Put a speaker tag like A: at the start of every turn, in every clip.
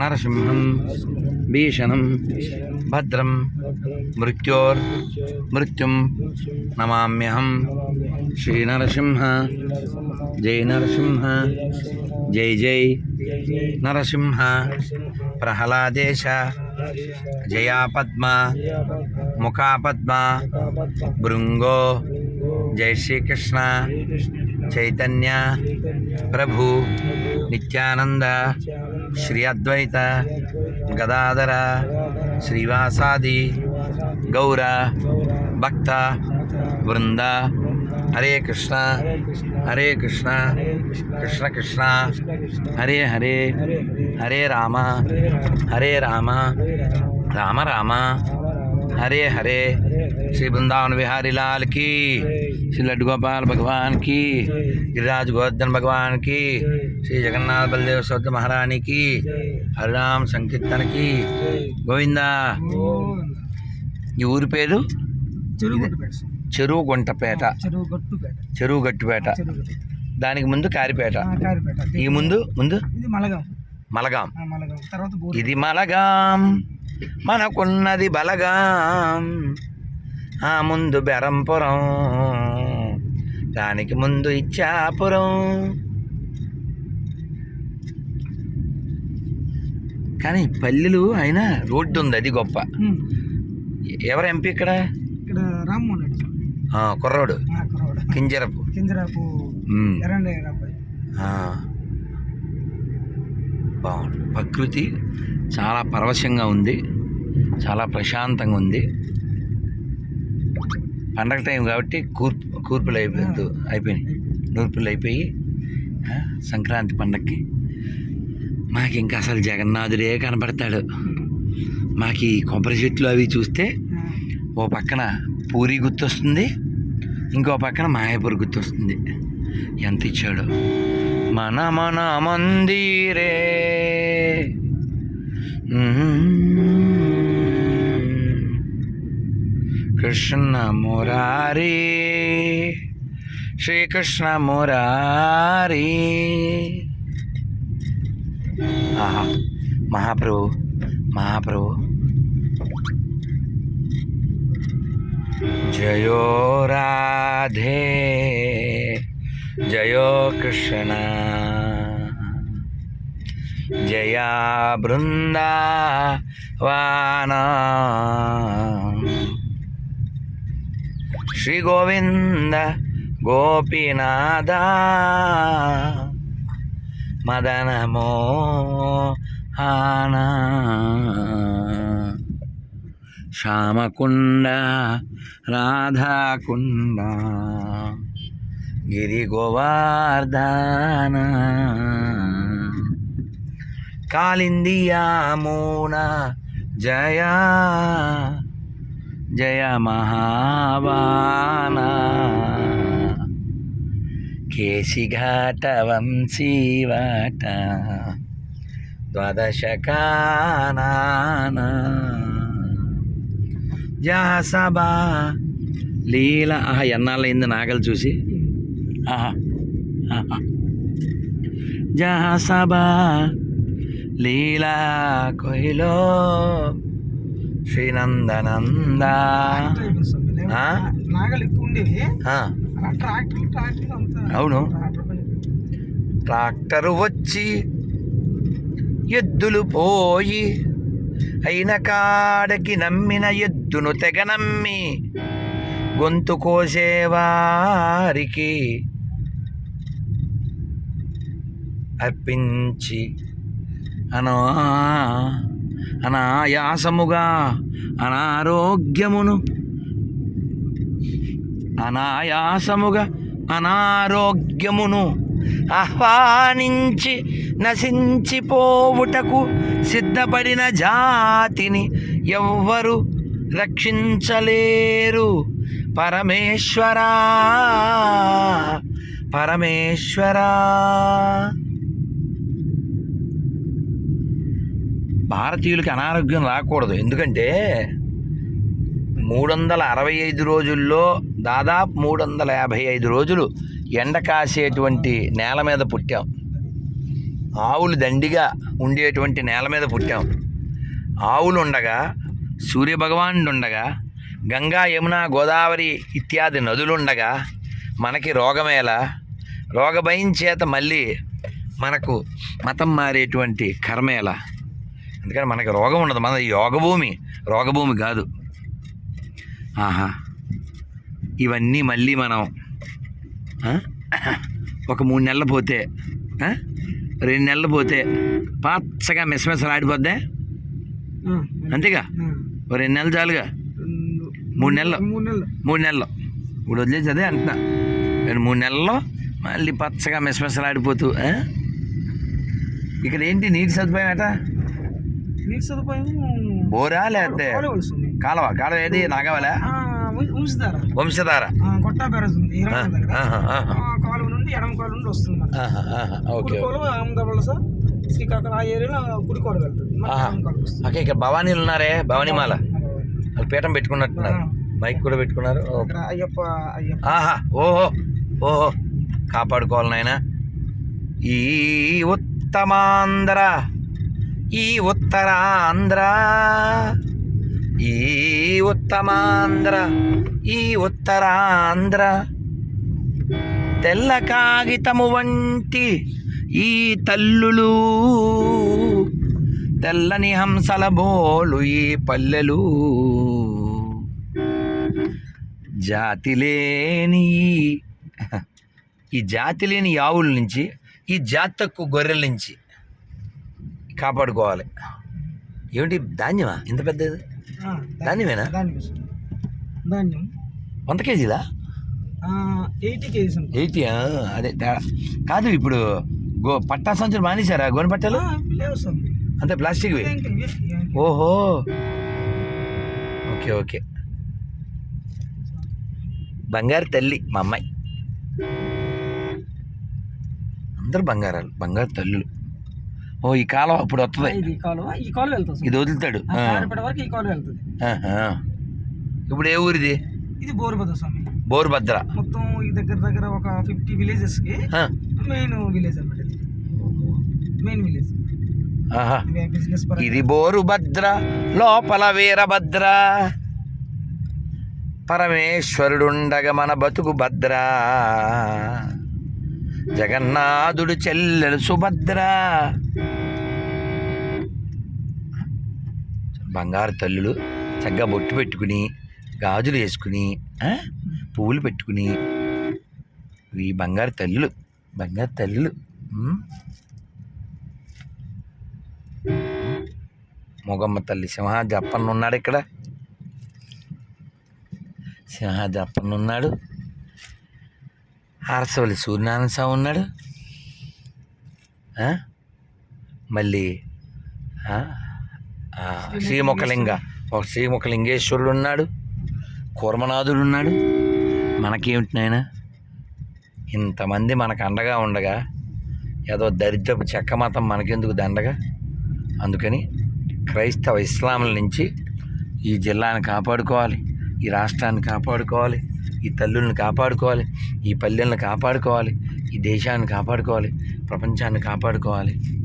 A: నరసింహం భీషణం భద్రం మృత్యోర్ మృత్యుం నమామ్యహం శ్రీ నరసింహ జై నరసింహ జై జై నరసింహ ప్రహ్లాదేశ జయా పద్మ ముఖా పద్మ భృంగో జై శ్రీకృష్ణ చైతన్య ప్రభు నిత్యానంద శ్రీ అద్వైత గదాధర శ్రీవాసాది గౌర భక్త వృంద హరే కృష్ణ హరే కృష్ణ కృష్ణ కృష్ణ హరే హరే హరే రామ హరే రామ రామ రామ हरे हरे श्री वृंदावन बिहारी लाल की श्री लड्डू गोपाल भगवान की गिरिराज गोवर्धन भगवान की श्री जगन्नाथ बलदेव सौद महारानी की हरिराम संकीर्तन की గోవిందా ఈ ఊరి పేరు
B: చెరువు గట్టుపేట సార్.
A: చెరువు గుంటపేట
B: చెరువు గట్టుపేట
A: చెరువు గట్టుపేట
B: చెరువు గట్టు.
A: దానికి ముందు కారిపేట
B: ఆ, కారిపేట
A: ఈ ముందు ముందు
B: ఇది మలగాం
A: మలగాం
B: ఆ, మలగాం తర్వాత బోరు
A: ఇది మలగాం మనకున్నది బలగాం. ఆ ముందు బెరంపురం దానికి ముందు ఇచ్చాపురం. కానీ పల్లెలు అయినా రోడ్డు ఉంది అది గొప్ప. ఎవరు ఎంపీ ఇక్కడ?
B: ఇక్కడ రామ్మోహన్ రెడ్డి
A: కుర్రోడు. కింజరపు.
B: కింజరాపు.
A: బాగుంది. ప్రకృతి చాలా పరవశంగా ఉంది. చాలా ప్రశాంతంగా ఉంది. పండగ టైం కాబట్టి కూర్పు కూర్పులు అయిపోయింది. అయిపోయినాయి. నూర్పులు అయిపోయి సంక్రాంతి పండగకి మాకు ఇంకా అసలు జగన్నాథుడే కనపడతాడు. మాకు ఈ కొబ్బరి చెట్లు అవి చూస్తే ఓ పక్కన పూరి గుర్తొస్తుంది. ఇంకో పక్కన మాయపూరి గుర్తొస్తుంది. ఎంత ఇచ్చాడు. మన మన మందిరే. కృష్ణ మురారి శ్రీకృష్ణ మురారి ఆహా మహాప్రభు మహాప్రభు జయో రాధే జయో కృష్ణ జయా బృందావాన శ్రీ గోవింద గోపీనాథ మదనమో మోహన శ్యామకుండ రాధాకుండ గిరి గోవార్ధనా కాళిందియామూన జయ జయ మహావాన కేశిఘాట వంశీవాట ద్వాదశకానాన జాసభా లీల ఆహా ఎన్నాళ్ళైంది నాగలు చూసి? ఆహా ఆహా. జహసభా లీలా కొయిలో శ్రీనందనంద అవును.
B: ట్రాక్టరు
A: వచ్చి ఎద్దులు పోయి అయిన కాడకి నమ్మిన ఎద్దును తెగ నమ్మి గొంతు కోసేవారికి అర్పించి అనా అనాయాసముగా అనారోగ్యమును. అనాయాసముగా అనారోగ్యమును ఆహ్వానించి నశించిపోవుటకు సిద్ధపడిన జాతిని ఎవ్వరు రక్షించలేరు. పరమేశ్వరా పరమేశ్వరా. భారతీయులకి అనారోగ్యం రాకూడదు. ఎందుకంటే మూడు వందల అరవై ఐదు రోజుల్లో దాదాపు మూడు వందల యాభై ఐదు రోజులు ఎండ కాసేటువంటి నేల మీద పుట్టాం. ఆవులు దండిగా ఉండేటువంటి నేల మీద పుట్టాం. ఆవులు ఉండగా సూర్యభగవానుడు ఉండగా గంగా యమున గోదావరి ఇత్యాది నదులుండగా మనకి రోగమేలా రోగభయం చేత మళ్ళీ మనకు మతం మారేటువంటి కర్మేలా అందుకని మనకి రోగం ఉండదు. మన యోగభూమి రోగభూమి కాదు. ఆహా. ఇవన్నీ మళ్ళీ మనం? ఒక మూడు నెలలు పోతే? రెండు నెలలు పోతే పచ్చగా మిసమిసలు ఆడిపోద్దే
B: ఆ,
A: అంతేగా? ఓ రెండు నెలలు చాలుగా? మూడు నెలలు.
B: మూడు నెలలు.
A: మూడు నెలలు. ఇప్పుడు వదిలేసి అదే అంటున్నా. రెండు మూడు నెలల్లో మళ్ళీ పచ్చగా మిసమిసలు ఆడిపోతూ ఆ? ఇక్కడ ఏంటి నీటి సదుపాయం ఎట
B: నీటి సదుపాయం
A: బోరా లేకపోతే కాలువ కాలువ ఏది నాగవలా వంశధార
B: ఆ, కొట్టా బ్యారేజ్ ఉంది కాలువ నుండి ఎడమ కాలువ నుండి వస్తుంది
A: ఓకే
B: అహ్మదాబాద్ సార్ శ్రీకాకుళం ఆ ఏరియాలో కుడి కాలువ వెళ్తుంది
A: ఓకే ఇక్కడ భవానీలు ఉన్నారే భవానీమాల వాళ్ళు పీఠం పెట్టుకున్నట్టున్నారు మైక్ కూడా పెట్టుకున్నారు
B: అయ్యప్ప అయ్యప్ప
A: ఆహా ఓహో ఓహో కాపాడుకోవాలి నాయన ఈ ఉత్తమాంధ్ర ఈ ఉత్తరాంధ్ర ఈ ఉత్తమాంధ్ర ఈ ఉత్తరాంధ్ర. తెల్ల కాగితము వంటి ఈ తల్లులు తెల్లని హంసల బోలు ఈ పల్లెలు. జాతి లేని ఈ జాతి లేని ఆవుల నుంచి ఈ జాతకు గొర్రెల నుంచి కాపాడుకోవాలి. ఏమిటి? ధాన్యమా? ఇంత పెద్దది? ధాన్యమేనా?
B: ధాన్యం
A: వంద కేజీలా?
B: ఎయిటీ కేజీస్
A: ఎయిటీ అదే. తేడా కాదు ఇప్పుడు గో పట్టా సంచులు మానేశారా? గోని పట్టాలు అంతే ప్లాస్టిక్వి? ఓహో. Okay okay. బంగారు తల్లి మా అమ్మాయి. అందరు బంగారాలు బంగారు తల్లులు. ఓ ఈ కాలం అప్పుడు వస్తుంది
B: ఇది కాలువ. ఈ కాలువ వెళ్తుంది సార్.
A: ఇది వదులుతాడు.
B: వరకు ఈ కాలువ వెళ్తుంది.
A: ఇప్పుడు ఏ ఊరిది?
B: ఇది బోరుభద్ర స్వామి.
A: బోరుభద్ర.
B: మొత్తం ఈ దగ్గర దగ్గర ఒక ఫిఫ్టీ
A: విలేజెస్కి.
B: మెయిన్ విలేజ్ అనమాట ఇది. మెయిన్ విలేజ్
A: ఇది బోరుభద్ర లోపల వీరభద్ర. పరమేశ్వరుడుండగ మన బతుకు భద్ర. జగన్నాథుడు చెల్లెలు సుభద్ర. బంగారు తల్లులు చక్కగా బొట్టు పెట్టుకుని గాజులు వేసుకుని పువ్వులు పెట్టుకుని. ఈ బంగారు తల్లులు బంగారు తల్లులు. మొగమ్మ తల్లి సింహాద్రి అప్పన్న ఉన్నాడు ఇక్కడ. సింహాద్రి అప్పన్న ఉన్నాడు. హారసవల్లి సూర్యనారాయణ స్వామి ఉన్నాడు. మళ్ళీ శ్రీముఖలింగ. ఒక శ్రీముఖలింగేశ్వరుడు ఉన్నాడు కూర్మనాథుడు ఉన్నాడు. మనకేమిటి నాయన? ఇంతమంది మనకు అండగా ఉండగా ఏదో దరిద్రపు చెక్క మతం మనకెందుకు దండగా? అందుకని క్రైస్తవ ఇస్లాంల నుంచి ఈ జిల్లాని కాపాడుకోవాలి ఈ రాష్ట్రాన్ని కాపాడుకోవాలి ఈ తల్లుల్ని కాపాడుకోవాలి ఈ పల్లెలను కాపాడుకోవాలి ఈ దేశాన్ని కాపాడుకోవాలి ప్రపంచాన్ని కాపాడుకోవాలి.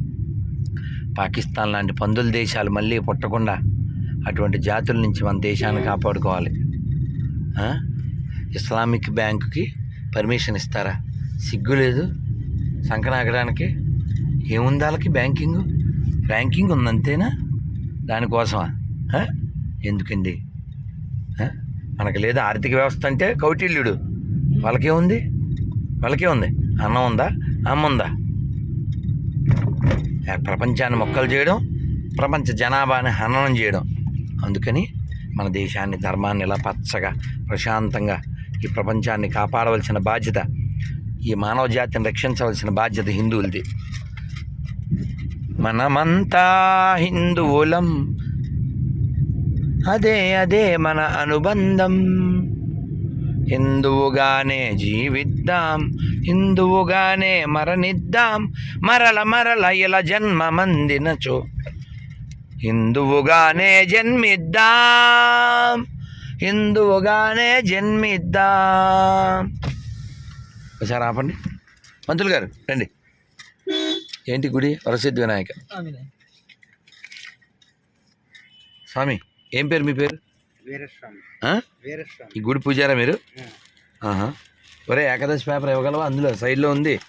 A: పాకిస్తాన్ లాంటి పందుల దేశాలు మళ్ళీ పుట్టకుండా అటువంటి జాతుల నుంచి మన దేశాన్ని కాపాడుకోవాలి. ఆ? ఇస్లామిక్ బ్యాంకుకి పర్మిషన్ ఇస్తారా? సిగ్గు లేదు. సంకనాగడానికి ఏముంది వాళ్ళకి బ్యాంకింగ్? ర్యాంకింగ్ ఉంది అంతేనా దానికోసమా? ఎందుకండి? మనకి లేదా ఆర్థిక వ్యవస్థ అంటే కౌటిల్యుడు. వాళ్ళకే ఉంది వాళ్ళకే ఉంది అన్నం ఉందా? అమ్మ ఉందా ప్రపంచాన్ని మొక్కలు చేయడం ప్రపంచ జనాభాని హననం చేయడం. అందుకని మన దేశాన్ని ధర్మాన్ని ఇలా పచ్చగా ప్రశాంతంగా ఈ ప్రపంచాన్ని కాపాడవలసిన బాధ్యత ఈ మానవ జాతిని రక్షించవలసిన బాధ్యత హిందువులది. మనమంతా హిందువులం. అదే అదే మన అనుబంధం. హిందువుగానే జీవిద్దాం హిందువుగానే మరణిద్దాం మరల మరల ఇలా జన్మమందినచో హిందువుగానే జన్మిద్దాం హిందువుగానే జన్మిద్దాం. ఒకసారి ఆపండి. మంత్రులు గారు రండి. ఏంటి గుడి? వరసిద్ధి వినాయక. స్వామి ఏం పేరు మీ పేరు? ఈ గుడి పూజారా మీరు? ఒరే ఏకాదశి పేపర్ ఇవ్వగలవా? అందులో సైడ్లో ఉంది.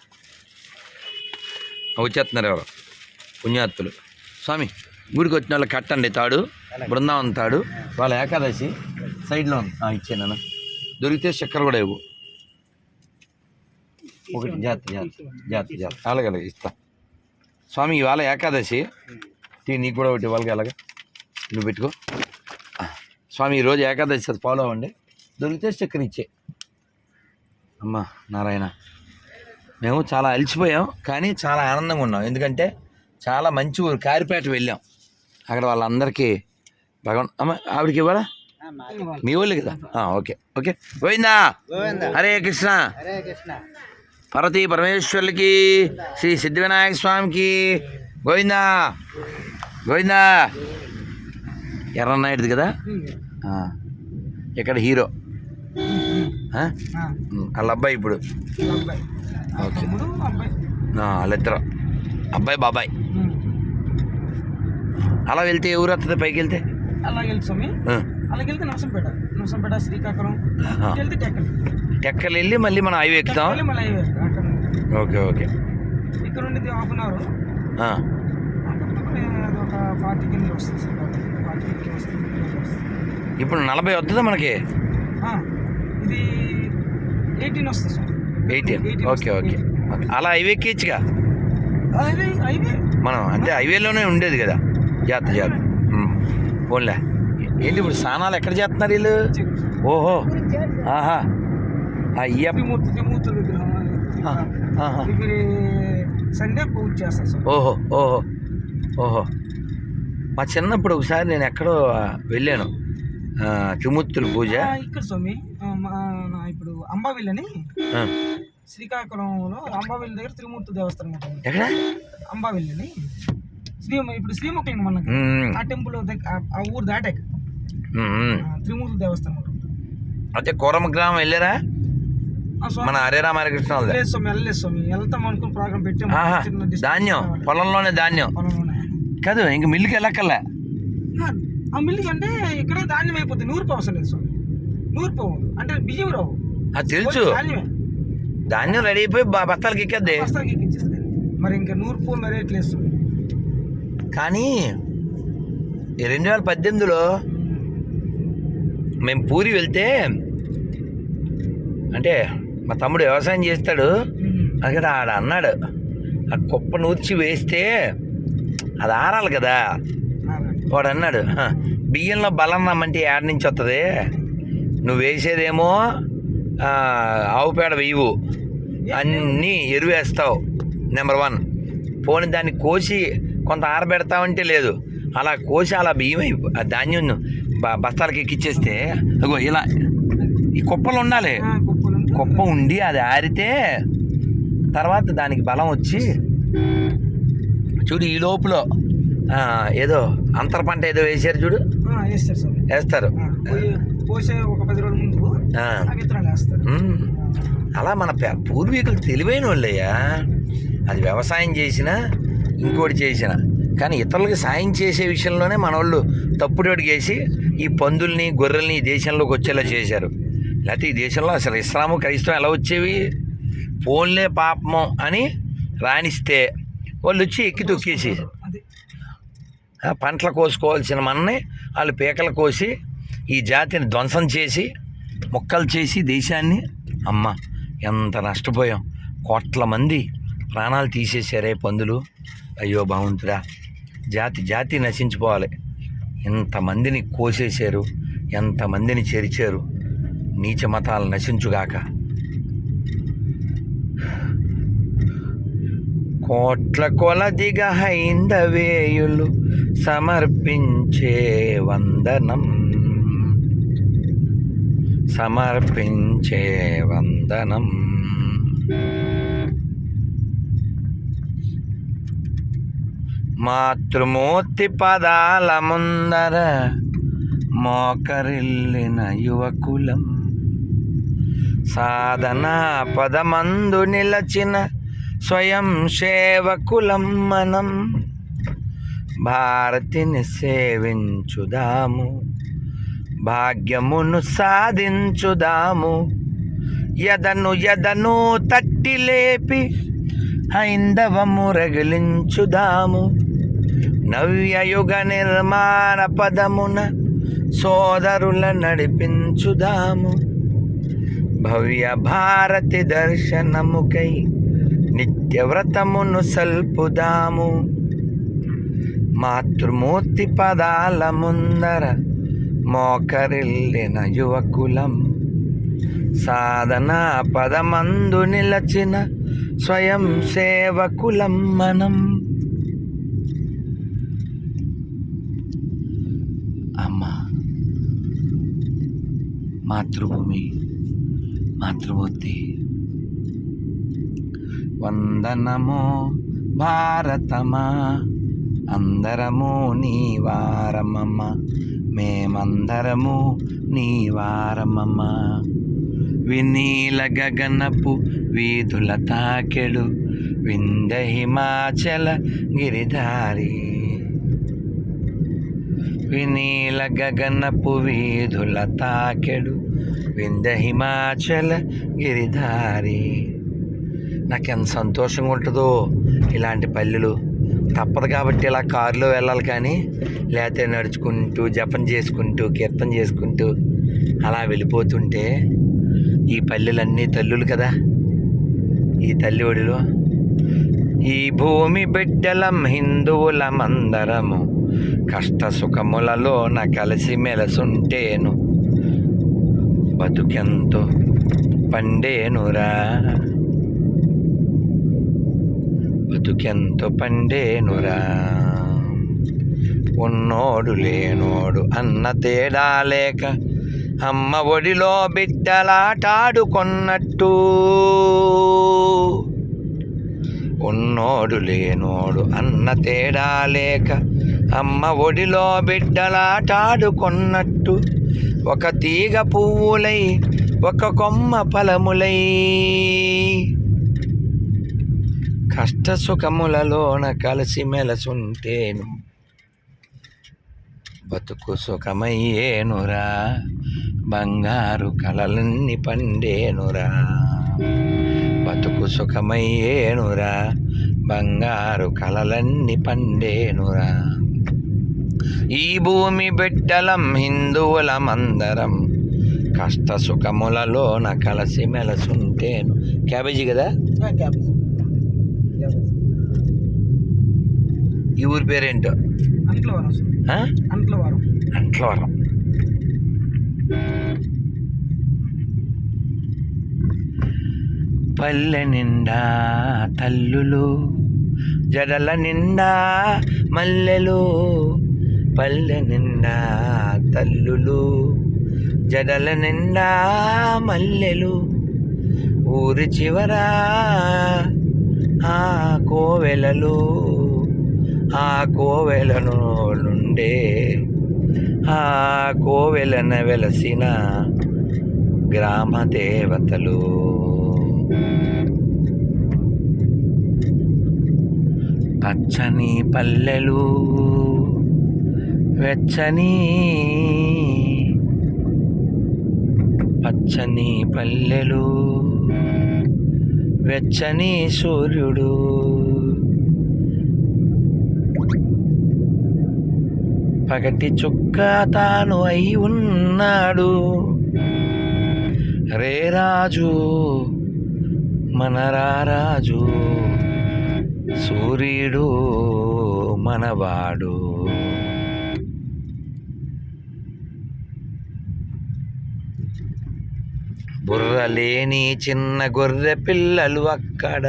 A: వచ్చేస్తున్నారు ఎవరు? పుణ్యాత్తులు. స్వామి గుడికి వచ్చిన వాళ్ళు కట్టండి తాడు. బృందావనం తాడు. వాళ్ళ ఏకాదశి. సైడ్లో ఉంది. ఆ, ఇచ్చేనా దొరికితే చక్కెర కూడా ఇవ్వు. ఒకటి జాతి జాతి జాతి జాతి అలాగే అలాగే ఇస్తా. స్వామి ఇవాళ ఏకాదశి. టీ నీకు కూడా ఒకటి ఇవ్వాలి అలాగే. నువ్వు పెట్టుకో. స్వామి ఈరోజు ఏకాదశి ఫాలో అవ్వండి. దొరికితే చక్కెర ఇచ్చే అమ్మా నారాయణ. మేము చాలా అలసిపోయాం కానీ చాలా ఆనందంగా ఉన్నాం. ఎందుకంటే చాలా మంచి ఊరు కారిపేట వెళ్ళాం. అక్కడ వాళ్ళందరికీ భగవాన్ అమ్మ ఆవిడకి ఇవ్వాలా మీ వాళ్ళు కదా? Okay okay. గోవిందా?
C: గోవింద.
A: హరే కృష్ణ. పార్వతీ పరమేశ్వర్లకి శ్రీ సిద్ధివినాయక స్వామికి. గోవిందా? గోవిందా? ఎర్రనాయుడుది కదా? ఆ, ఇక్కడ హీరో? వాళ్ళ అబ్బాయి ఇప్పుడు? ఓకే. వాళ్ళిద్దరు. అబ్బాయి బాబాయ్. అలా వెళ్తే ఊరు వస్తుంది పైకి వెళ్తే?
B: అలాగే వెళ్తే స్వామి. అలాగే వెళ్తే నర్సంపేట. నర్సంపేట శ్రీకాకుళం. వెళ్తే టెక్కలి.
A: టెక్కలు వెళ్ళి మళ్ళీ మనం హైవే ఎక్కుతాం. Okay okay.
B: ఇక్కడ హాఫ్ అన్ అవర్. ఒక ఫార్టీ కింద వస్తుంది శ్రీకాకుళం ఫార్టీ కింద వస్తుంది.
A: ఇప్పుడు నలభై వస్తుందా మనకి?
B: ఇది ఎయిటీన్ వస్తుంది సార్.
A: ఎయిటీన్? Okay okay. అలా హైవే
B: హైవే
A: మనం అంటే హైవేలోనే ఉండేది కదా. జాగ్రత్త జాగ్రత్త. ఉమ్, పోన్లే. ఏంటి ఇప్పుడు స్నానాలు ఎక్కడ చేస్తున్నారు వీళ్ళు? ఓహో. ఆహా.
B: సండే పూజ
A: ఓహో ఓహో ఓహో. మా చిన్నప్పుడు ఒకసారి నేను ఎక్కడో వెళ్ళాను. త్రిమూర్తుల పూజ.
B: ఇక్కడ స్వామి. ఇప్పుడు అంబావిల్ అని
A: ఆ,
B: శ్రీకాకుళంలో అంబావిల్ దగ్గర త్రిమూర్తి దేవస్థానం
A: ఎక్కడ?
B: అంబావిల్ అని శ్రీ ఇప్పుడు శ్రీముఖలింగం మనకి
A: ఉమ్,
B: ఆ టెంపుల్ ఆ- ఊరు దాటాక. త్రిమూర్తి దేవస్థానం
A: అదే కోరమ గ్రామం వెళ్ళారా? మన హరే వాళ్ళది.
B: లేదు స్వామి వెళ్ళలేదు స్వామి. వెళ్తాం అనుకుని ప్రోగ్రామ్ పెట్టాము.
A: ధాన్యం. పొలంలోనే ధాన్యం. కాదు ఇంక మిల్లుకి వెళ్ళక్కర్లే.
B: ఆ, మిల్లికి అంటే ఇక్కడే ధాన్యం అయిపోతుంది నూరు అవసరం లేదు స్వామి. నూరు పోవు. అంటే బియ్యం రావు
A: అది తెలుసు
B: ధాన్యమే.
A: ధాన్యం రెడీ అయిపోయి బ- బస్తాలకి ఎక్కేద్ది.
B: బస్తాకి ఎక్కిచ్చేస్తుంది మరి ఇంకా నూరు పువ్వు మరి రేట్లు వేస్తుంది
A: కానీ రెండు వేల పద్దెనిమిదిలో మేము పూరి వెళ్తే అంటే మా తమ్ముడు వ్యవసాయం చేస్తాడు. అక్కడ ఆడ అన్నాడు. ఆ కుప్ప నూర్చి వేస్తే అది ఆరాలి కదా. వాడు అన్నాడు "హ, బియ్యంలో బలం నమ్మంటే ఏడ నుంచి వస్తుంది నువ్వు వేసేదేమో ఆవు పేడ వేయవు. అన్నీ ఎరువేస్తావు నెంబర్ వన్. పోనీ దాన్ని కోసి కొంత ఆరబెడతావంటే లేదు. అలా కోసి అలా బియ్యం ఆ ధాన్యం బస్తాలకి ఎక్కిచ్చేస్తే అగో ఇలా ఈ కుప్పలు ఉండాలి. కుప్ప ఉండి అది ఆరితే తర్వాత దానికి బలం వచ్చి చూడు ఈ లోపల ఏదో అంతర పంట ఏదో వేసారు చూడు.
B: వేస్తారు.
A: అలా మన పూర్వీకులు తెలివైన వాళ్ళయ్యా. అది వ్యవసాయం చేసిన ఇంకోటి చేసిన. కానీ ఇతరులకి సాయం చేసే విషయంలోనే మన వాళ్ళు తప్పుడు అడిగేసి ఈ పందుల్ని గొర్రెల్ని ఈ దేశంలోకి వచ్చేలా చేశారు. లేకపోతే ఈ దేశంలో అసలు ఇస్లాము క్రైస్తవం ఎలా వచ్చేవి? పోన్లే పాపము అని రాణిస్తే వాళ్ళు వచ్చి ఎక్కి తొక్కేసి పంటలు కోసుకోవాల్సిన మనని వాళ్ళు పీకలు కోసి ఈ జాతిని ధ్వంసం చేసి మొక్కలు చేసి దేశాన్ని అమ్మ ఎంత నష్టపోయాం. కోట్ల మంది ప్రాణాలు తీసేసారే పందులు. అయ్యో భగవంతుడా జాతి జాతి నశించిపోవాలి. ఎంతమందిని కోసేశారు ఎంతమందిని చెరిచారు. నీచ మతాలు నశించుగాక. కోట్ల కొలదిగా హైందవేయులు సమర్పించే వందనం. సమర్పించే వందనం. మాతృమూర్తి పదాల ముందర మోకరిల్లిన యువకులం. సాధనా పదమందు నిలచిన స్వయం సేవకులం మనం. భారతిని సేవించుదాము. భాగ్యమును సాధించుదాము. ఎదను ఎదను తట్టి లేపి హైందవము రగిలించుదాము. నవ్యయుగ నిర్మాణ పదమున సోదరుల నడిపించుదాము. భవ్య భారతి దర్శనముకై నిత్యవ్రతమును సల్పుదాము. మాతృమూర్తి పదాల ముందర మోకరిల్లిన యువకులం. సాధనా పదమందు నిలచిన స్వయం సేవకులం మనం. అమ్మ మాతృభూమి మాతృమూర్తి వందనమో భారతమా అందరము నీ వారమమ్మ మేమందరము నీ వారమమ్మ. వినీల గగనపు వీధుల తాకెడు వింద హిమాచల గిరిధారి. వినీల గగనపు వీధుల తాకెడు వింద హిమాచల గిరిధారి. నాకు ఎంత సంతోషంగా ఉంటుందో ఇలాంటి పల్లెలు. తప్పదు కాబట్టి ఇలా కారులో వెళ్ళాలి కానీ లేకపోతే నడుచుకుంటూ జపం చేసుకుంటూ కీర్తన చేసుకుంటూ అలా వెళ్ళిపోతుంటే ఈ పల్లెలన్నీ తల్లులు కదా. ఈ తల్లి ఒడిలో ఈ భూమి బిడ్డలం హిందువులమందరము కష్ట సుఖములలో నా కలిసి మెలసుంటేను బతుకెంతో పండేనురా. బతుకెంతో పండేనురా. ఉన్నోడు లేనోడు అన్న తేడా లేక అమ్మ ఒడిలో బిడ్డలాటాడుకొన్నట్టు. ఉన్నోడు లేనోడు అన్న తేడా లేక అమ్మ ఒడిలో బిడ్డలాటాడుకొన్నట్టు. ఒక తీగ పువ్వులై ఒక కొమ్మ ఫలములై. కష్ట సుఖములలోన కలిసి మెలసుంటేను. బతుకు సుఖమయ్యేనురా బంగారు కలలన్నీ పండేనురా. బతుకు సుఖమయ్యేనురా బంగారు కలలన్నీ పండేనురా. ఈ భూమి బిడ్డలం హిందువులమందరం కష్ట సుఖములలోన కలిసి మెలసుంటేను. క్యాబేజీ కదా?
B: క్యాబేజీ.
A: ఈ ఊరి పేరేంటో?
B: అంట్ల వారం సార్
A: ఆ?
B: అంట్ల వారం
A: అంట్లవరం. పల్లె నిండా తల్లులు జడల నిండా మల్లెలు పల్లె నిండా తల్లులు జడల నిండా మల్లెలు ఊరి చివరా ఆ కోవెలలు ఆ కోవెలను నుండే ఆ కోవెలన వెలసిన గ్రామ దేవతలు. పచ్చని పల్లెలు వెచ్చని పచ్చని పల్లెలు. వెచ్చని సూర్యుడు. పగటి చుక్క తాను అయి ఉన్నాడు. రే రాజు మన రారాజు సూర్యుడు మనవాడు. బుర్ర లేని చిన్న గొర్రె పిల్లలు అక్కడ.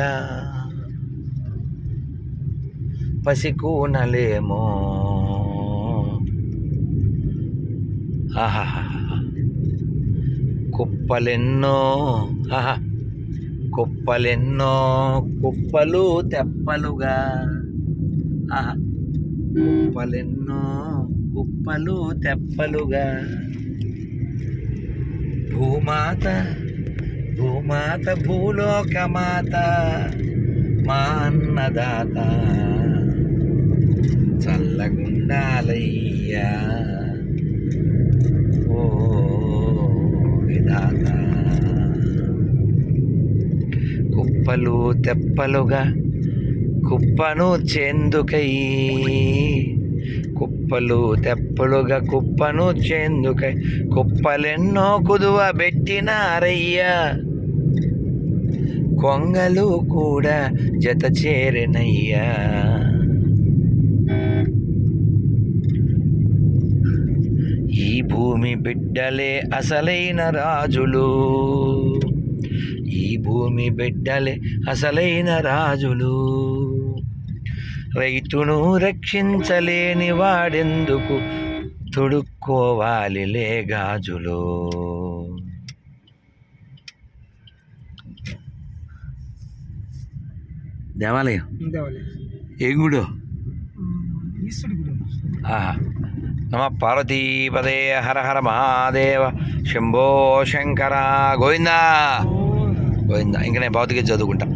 A: పసికూనలేమో. కుప్పలెన్నో కుప్పలెన్నో కుప్పలు తెప్పలుగా. కుప్పలెన్నో కుప్పలు తెప్పలుగా. భూమాత భూమాత భూలోకమాత మా అన్నదాత. చల్లగుండాలయ్యా. ఓ విధాత కుప్పలు తెప్పలుగా కుప్పను చెందుకై కుప్పలు తెప్పలుగా కుప్పను చెందుకై కుప్పలెన్నో కుదువ పెట్టినారయ్యా కొంగలు కూడా జత చేరినయ్యా. ఈ భూమి బిడ్డలే అసలైన రాజులు. ఈ భూమి బిడ్డలే అసలైన రాజులు. రైతును రక్షించలేని వాడెందుకు తొడుక్కోవాలిలే గాజులు? దేవాలయం?
B: దేవాలి
A: ఏ గుడో? నమ పార్వతీపదే హర హర మహాదేవ శంభో శంకర గోవిందా? గోవిందా. ఇంకా నేను భౌతిక చదువుకుంటా.